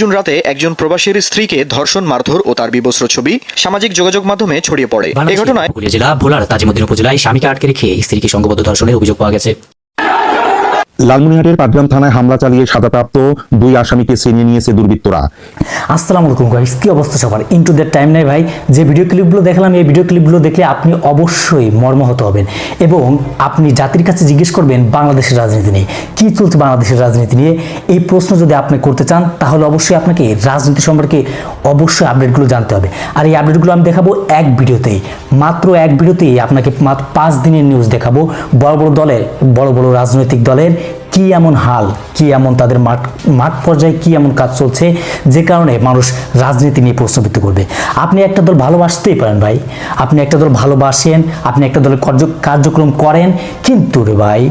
June রাতে একজন প্রবাসীর স্ত্রীকে ধর্ষণ মারধর ও তার বিবস্ত্র ছবি সামাজিক যোগাযোগ মাধ্যমে ছড়িয়ে পড়ে। এই ঘটনায় জেলা ভোলার তাজিমুদ্দিন উপজেলায় স্বামীকে আটকে রেখে স্ত্রীকে সংঘবদ্ধ ধর্ষণের অভিযোগ পাওয়া গেছে। লালমনিরহাটের পাটগ্রাম থানায় হামলা চালিয়ে সাজাপ্রাপ্ত দুই আসামিকে ছিনিয়ে নিয়েছে দুর্বৃত্তরা। আসসালামু আলাইকুম গাইস কি অবস্থা সবার? ইনটু দ্যাট টাইম নাই ভাই। যে ভিডিও ক্লিপগুলো দেখলাম, এই ভিডিও ক্লিপগুলো দেখলে আপনি অবশ্যই মর্মাহত হবেন এবং আপনি জাতির কাছে জিজ্ঞেস করবেন, বাংলাদেশের রাজনীতি নিয়ে। কি চলছে বাংলাদেশের রাজনীতি নিয়ে? এই প্রশ্ন যদি আপনি করতে চান, তাহলে অবশ্যই আপনাকে রাজনীতি সম্পর্কে অবশ্যই আপডেটগুলো জানতে হবে। আর এই আপডেটগুলো আমি দেখাবো এক ভিডিওতেই। মাত্র এক ভিডিওতেই আপনাকে মাত্র পাঁচ দিনের নিউজ দেখাবো। বড় বড় দলের, বড় বড় রাজনৈতিক দলের কি এমন হাল, কি এমন তাদের মাঠ মাঠ পর্যায়ে কি এমন কাজ চলছে, যে কারণে মানুষ রাজনীতি নিয়ে প্রশ্নবিদ্ধ করবে। আপনি একটা দল ভালোবাসতেই পারেন ভাই। আপনি একটা দল ভালোবাসেন, আপনি একটা দলের কার্য- কার্যক্রম করেন, কিন্তু রে ভাই,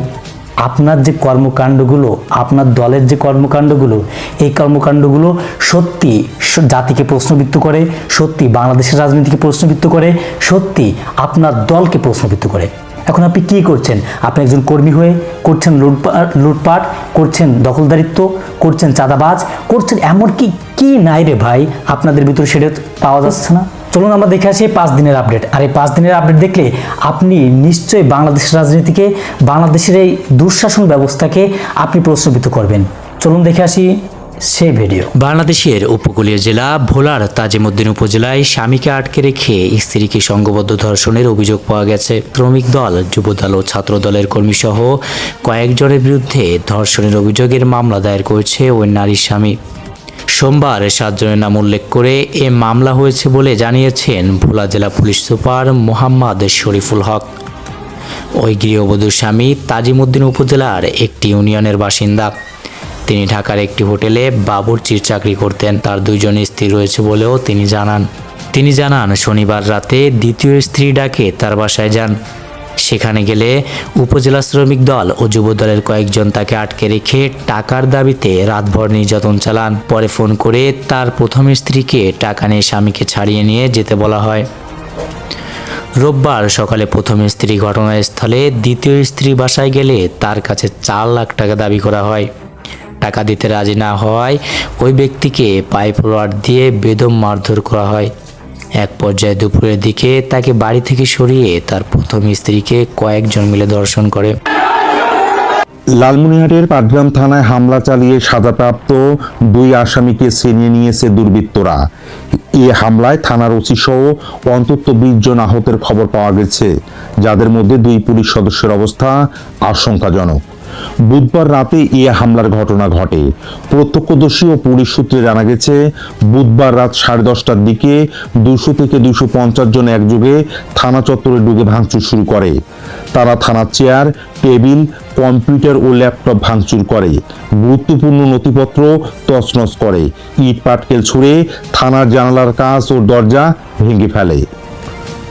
আপনার যে কর্মকাণ্ডগুলো, আপনার দলের যে কর্মকাণ্ডগুলো, এই কর্মকাণ্ডগুলো সত্যি জাতিকে প্রশ্নবিদ্ধ করে, সত্যি বাংলাদেশের রাজনীতিকে প্রশ্নবিদ্ধ করে, সত্যি আপনার দলকে প্রশ্নবিদ্ধ করে। এখন আপনি কি করছেন? আপনি একজন কর্মী হয়ে করছেন লুটপাট লুটপাট, করছেন দখলদারিত্ব, করছেন চাঁদাবাজ, করছেন এমন কি কি নাই রে ভাই? আপনাদের ভিতরে সেটা পাওয়া যাচ্ছে না। চলুন আমরা দেখে আসি পাঁচ দিনের আপডেট। আর এই পাঁচ দিনের আপডেট দেখলে আপনি নিশ্চয়ই বাংলাদেশের রাজনীতিকে, বাংলাদেশের এই দুঃশাসন ব্যবস্থাকে আপনি প্রশ্নবিদ্ধ করবেন। চলুন দেখে আসি সেই ভিডিও। বাংলাদেশের উপকূলীয় জেলা ভোলার তাজিমুদ্দিন উপজেলায় স্বামীকে আটকে রেখে স্ত্রীকে সংঘবদ্ধ ধর্ষণের অভিযোগ পাওয়া গেছে। শ্রমিক দল, যুবদল ও ছাত্র দলের কর্মীসহ কয়েকজনের বিরুদ্ধে ধর্ষণের অভিযোগের মামলা দায়ের করেছে ওই নারীর স্বামী। সোমবার সাতজনের নাম উল্লেখ করে এ মামলা হয়েছে বলে জানিয়েছেন ভোলা জেলা পুলিশ সুপার মোহাম্মদ শরীফুল হক। ওই গৃহবধূর স্বামী তাজিমুদ্দিন উপজেলার একটি ইউনিয়নের বাসিন্দা। তিনি ঢাকার একটি হোটেলে বাবুর্চির চাকরি করতেন। তার দুইজন স্ত্রী রয়েছে বলেও তিনি জানান। তিনি জানান, শনিবার রাতে দ্বিতীয় স্ত্রী ডাকে তার বাসায় যান। সেখানে গেলে উপজেলা শ্রমিক দল ও যুব দলের কয়েকজন তাকে আটকে রেখে টাকার দাবিতে রাতভর নির্যাতন চালান। পরে ফোন করে তার প্রথম স্ত্রীকে টাকা নিয়ে স্বামীকে ছাড়িয়ে নিয়ে যেতে বলা হয়। রোববার সকালে প্রথম স্ত্রী ঘটনাস্থলে দ্বিতীয় স্ত্রী বাসায় গেলে তার কাছে চার লাখ টাকা দাবি করা হয়। টাকা দিতে রাজি না হওয়ায় ওই ব্যক্তিকে পাইপ রড দিয়ে বেদম মারধর করা হয়। এক পর্যায়ে দুপুরের দিকে তাকে বাড়ি থেকে সরিয়ে তার প্রথম স্ত্রীকে কয়েকজন মিলে দর্শন করে। লালমনিরহাটের পাটগ্রাম থানায় হামলা চালিয়ে সাজাপ্রাপ্ত দুই আসামিকে ছিনিয়ে নিয়েছে দুর্বৃত্তরা। এ হামলায় থানার ওসি সহ অন্তত বিশ জন আহতের খবর পাওয়া গেছে, যাদের মধ্যে দুই পুলিশ সদস্যের অবস্থা আশঙ্কাজনক। বুধবার রাতে এ হামলার ঘটনা ঘটে। প্রত্যক্ষদর্শী ও পুলিশ সূত্রে জানা গেছে, বুধবার রাত সাড়ে দশটার দিকে দুশো থেকে দুশো পঞ্চাশ জন একযোগে থানা চত্বরে ঢুকে ভাঙচুর শুরু করে। তারা থানার চেয়ার, টেবিল, কম্পিউটার ও ল্যাপটপ ভাঙচুর করে। গুরুত্বপূর্ণ নথিপত্র তছনছ করে। ইট পাটকেল ছুঁড়ে থানার জানালার কাঁচ ও দরজা ভেঙে ফেলে।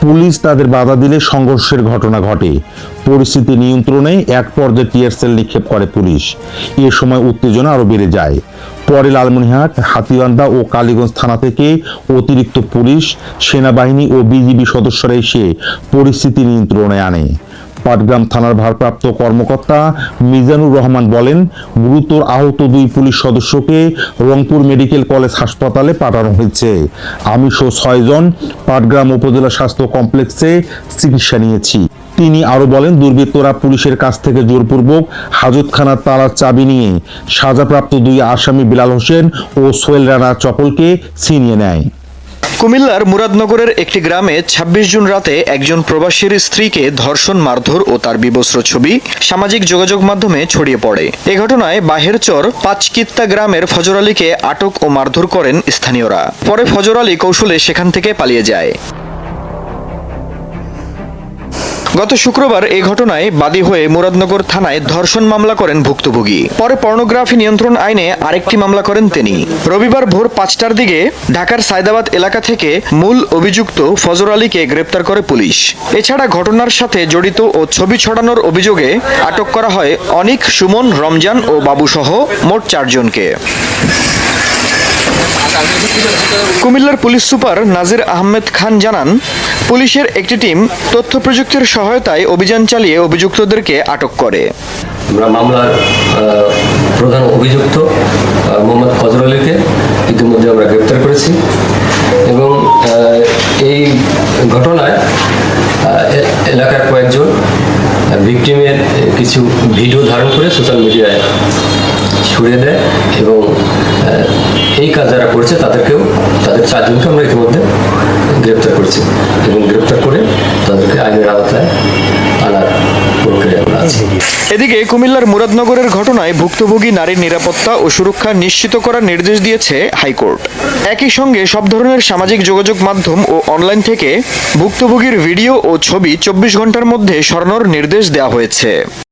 পুলিশ তাদের বাধা দিলে সংঘর্ষের ঘটনা ঘটে। পরিস্থিতি নিয়ন্ত্রণে এক পর্যায়ে টিয়ার সেল নিক্ষেপ করে পুলিশ। এ সময় উত্তেজনা আরও বেড়ে যায়। পরে লালমনিরহাট, হাতিবান্ধা ও কালীগঞ্জ থানা থেকে অতিরিক্ত পুলিশ, সেনাবাহিনী ও বিজিবি সদস্যরা এসে পরিস্থিতি নিয়ন্ত্রণে আনে। পাটগ্রাম থানার ভারপ্রাপ্ত কর্মকর্তা মিজানুর রহমান বলেন, গুরুতর আহত দুই পুলিশ সদস্যকে রংপুর মেডিকেল কলেজ হাসপাতালে পাঠানো হয়েছে। আমি সহ ছয়জন পাটগ্রাম উপজেলা স্বাস্থ্য কমপ্লেক্সে চিকিৎসা নিয়েছি। তিনি আরও বলেন, দুর্বৃত্তরা পুলিশের কাছ থেকে জোরপূর্বক হাজতখানার তালার চাবি নিয়ে সাজাপ্রাপ্ত দুই আসামি বিলাল হোসেন ও সোহেল রানা চপলকে ছিনিয়ে নেয়। কুমিল্লার মুরাদনগরের একটি গ্রামে ২৬ জুন রাতে একজন প্রবাসীর স্ত্রীকে ধর্ষণ, মারধর ও তার বিবস্র ছবি সামাজিক যোগাযোগ মাধ্যমে ছড়িয়ে পড়ে। এ ঘটনায় বাহেরচর পাঁচকিত্তা গ্রামের ফজর আলীকে আটক ও মারধর করেন স্থানীয়রা। পরে ফজর আলী কৌশলে সেখান থেকে পালিয়ে যায়। গত শুক্রবার এই ঘটনায় বাদী হয়ে মুরাদনগর থানায় ধর্ষণ মামলা করেন ভুক্তভোগী। পরে পর্নোগ্রাফি নিয়ন্ত্রণ আইনে আরেকটি মামলা করেন তিনি। রবিবার ভোর পাঁচটার দিকে ঢাকার সায়দাবাদ এলাকা থেকে মূল অভিযুক্ত ফজর আলীকে গ্রেপ্তার করে পুলিশ। এছাড়া ঘটনার সাথে জড়িত ও ছবি ছড়ানোর অভিযোগে আটক করা হয় অনিক, সুমন, রমজান ও বাবুসহ মোট চারজনকে। কুমিল্লার পুলিশ সুপার নাজির আহমেদ খান জানান, পুলিশের একটি টিম তথ্য প্রযুক্তির সহায়তায় অভিযান চালিয়ে অভিযুক্তদেরকে আটক করে। আমরা মামলার প্রধান অভিযুক্ত মোহাম্মদ ফজর আলীকে ইতিমধ্যে আমরা গ্রেপ্তার করেছি এবং এই ঘটনায় এলাকার কয়েকজন ভিকটিমের কিছু ভিডিও ধারণ করে সোশ্যাল মিডিয়ায় ছড়িয়ে দেয় এবং এই কাজ যারা করছে তাদেরকেও, তাদের চারজনকে আমরা ইতিমধ্যে গ্রেপ্তার করছি এবং গ্রেপ্তার করে তাদেরকে আইনের আওতায় আনার এদিকে কুমিল্লার মুরাদনগরের ঘটনায় ভুক্তভোগী নারীর নিরাপত্তা ও সুরক্ষা নিশ্চিত করার নির্দেশ দিয়েছে হাইকোর্ট। একই সঙ্গে সব ধরনের সামাজিক যোগাযোগ মাধ্যম ও অনলাইন থেকে ভুক্তভোগীর ভিডিও ও ছবি চব্বিশ ঘণ্টার মধ্যে সরানোর নির্দেশ দেওয়া হয়েছে।